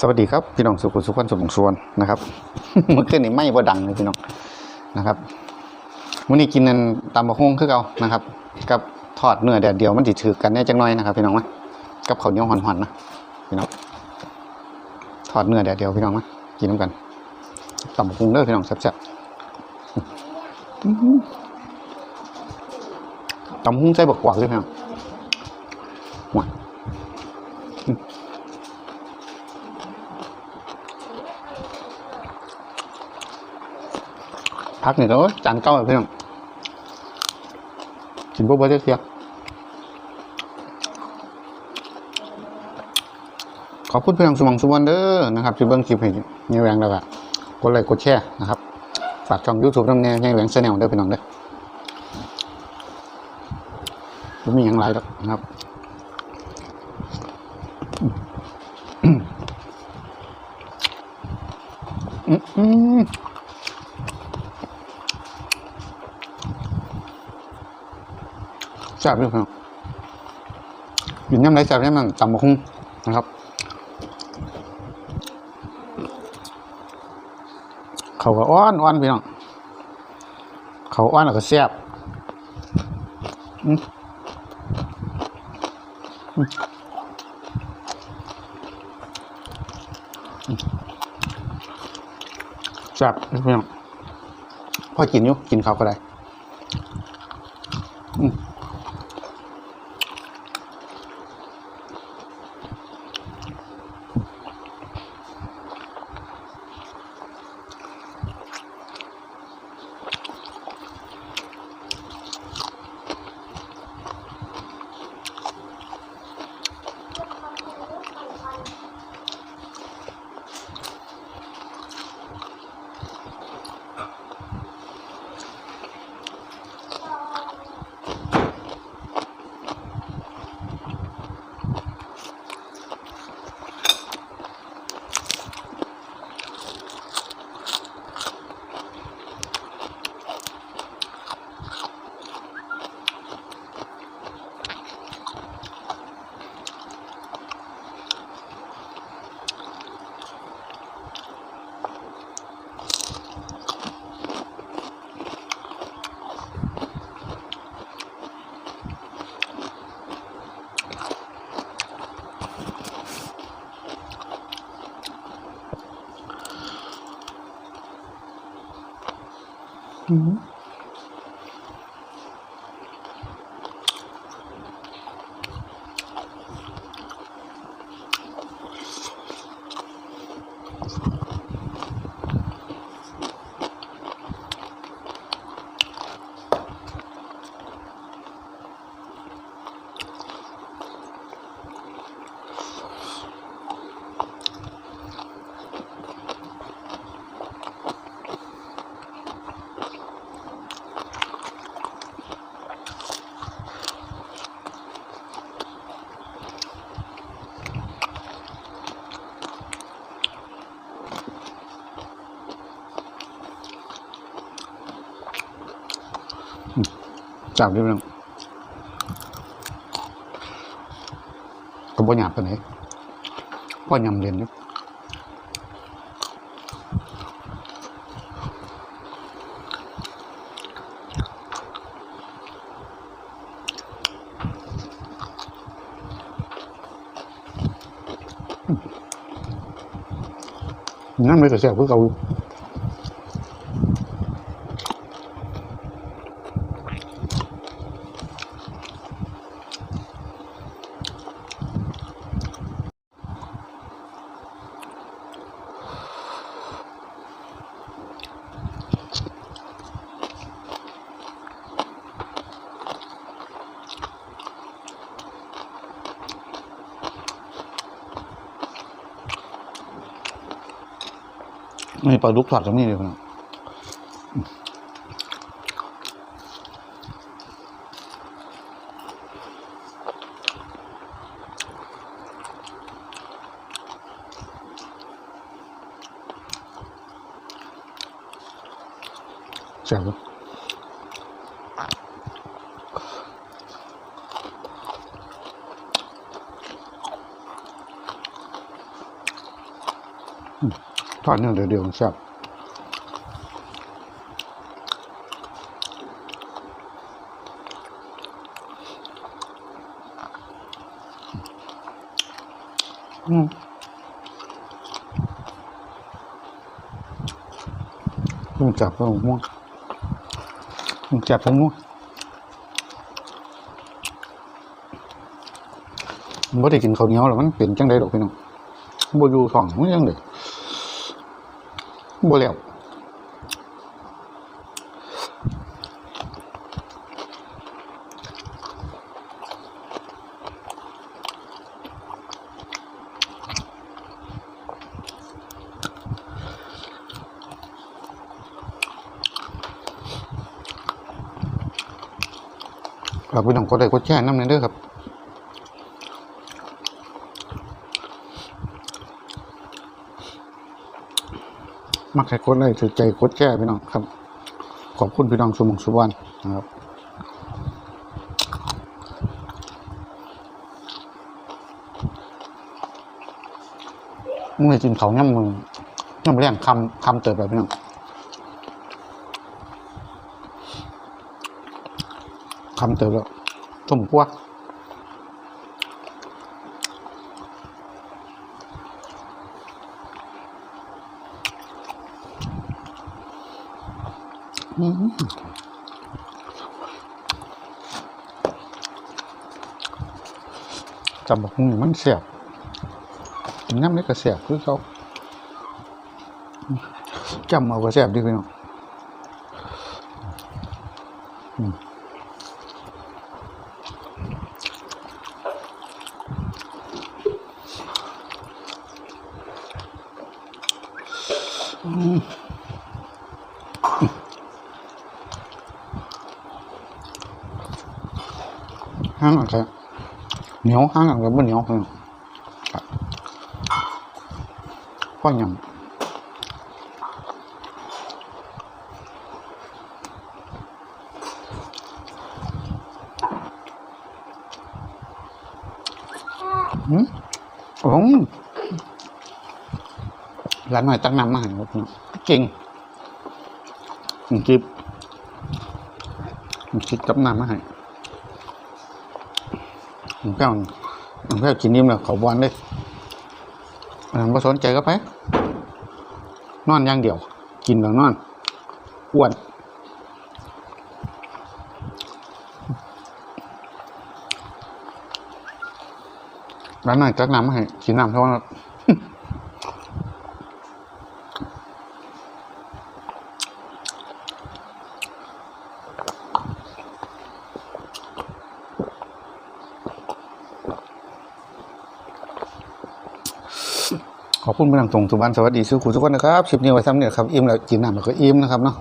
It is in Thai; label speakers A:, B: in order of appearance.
A: สวัสดีครับพี่น้องสุขุสุขวันสุขสวนนะครับเมื่อคืนนี้ไม่บ่ดังเลยพี่น้องนะครับวันนี้กินนันตำบะฮงคือเก่านะครับ กับทอดเนื้อแดดเดียวมันติถือกันแน่จังน้อยนะครับพี่น้องนะกับข้าวเหนียวหอนๆนะพี่น้องทอดเนื้อแดดเดียวพี่น้องนะกินน้ำกันตำบะฮงเด้อพี่น้องแซ่บๆตำบะฮงใส่บกกวาดเลยพี่น้อง พักหนึ่งแล้วจานเก้าเลยเพื่อนกินพวกเบอร์เทียขอบคุณเพื่อนสมองสุวรรณเด้อนะครับที่เบิ้งคลิปให้เงี้ยแรงแล้วก็กดไลค์กดแชร์นะครับฝากช่องยูทูบน้ำแน่เงี้ยแรงแชนแนลเด้อพี่น้องเด้อไม่มีอย่างไรหรอกนะครับอืมอืม แซ่บด้วยครับกินย่ำไรแซ่บย่ำนั่นตำบักหุ่งนะครับ เขาก็อ้อนอ้อนพี่น้องเขาอ้อนแล้วก็แซ่บแซ่บพี่น้องพอกินอยู่กินเขาก็ได้ Mm-hmm. จับด้วยพี่น้องก็บ่หยาบปานไหนพ่อยำเรียนอยู่นั่นไม่แต่แซ่บคือเก่า อยู่นี่ปลาดุกทอดตรงนี้เลยพี่น้องแซ่บเลย ทอดเนื้อเดียวๆแซ่บอืมลุงจับลุงม่วงลุงจับลุงม่วงมันไม่ได้กินข้าวเหนียวหรอกมันเป็นจังไดดอกพี่น้องบ่อยู่ท้องมันยังได บ่แล้วครับพี่น้องก็ได้กดแชร์น้ำในเด้อครับ มักใครกดไลค์ถือใจกดแชร์พี่น้องครับ ขอบคุณพี่น้องสมองสุวรรณนะครับมึงจะกินเขาวย่ำมึงย่ำเรียงคำคำเติบแบบพี่น้องคำเติบแล้วต้มกัวอื จำบอกมึงมันเสียบกินน้ำนี่ก็แสบคือเขาจำเอาก็แสบดีพี่น้องอืมอืม ห้างอะไรเหนียวห้างอะไรไม่เหนียวพี่น้องพ่อหยังหืมผมร้านหน่อยตั้งน้ำมาให้ครับเนก่งผมจิบผมจิบจับน้ำมาให้ ผมแค่ผมแค่กินนิ่มแล้วเขาบอลเลยอันนั้นบ่สนใจก็ไป นอนอย่างเดียว กินแล้วนอนอ้วนร้านไหนจักน้ำให้กินน้ำเท่านั้น ขอบคุณเป็นอย่างตรงสุวรรณสวัสดีสุขุทุกคนนะครับคลิปนี้ไว้ซ้ำเนี่ยครับอิ่มแล้วกินน้ำแล้วก็อิ่มนะครับเนาะ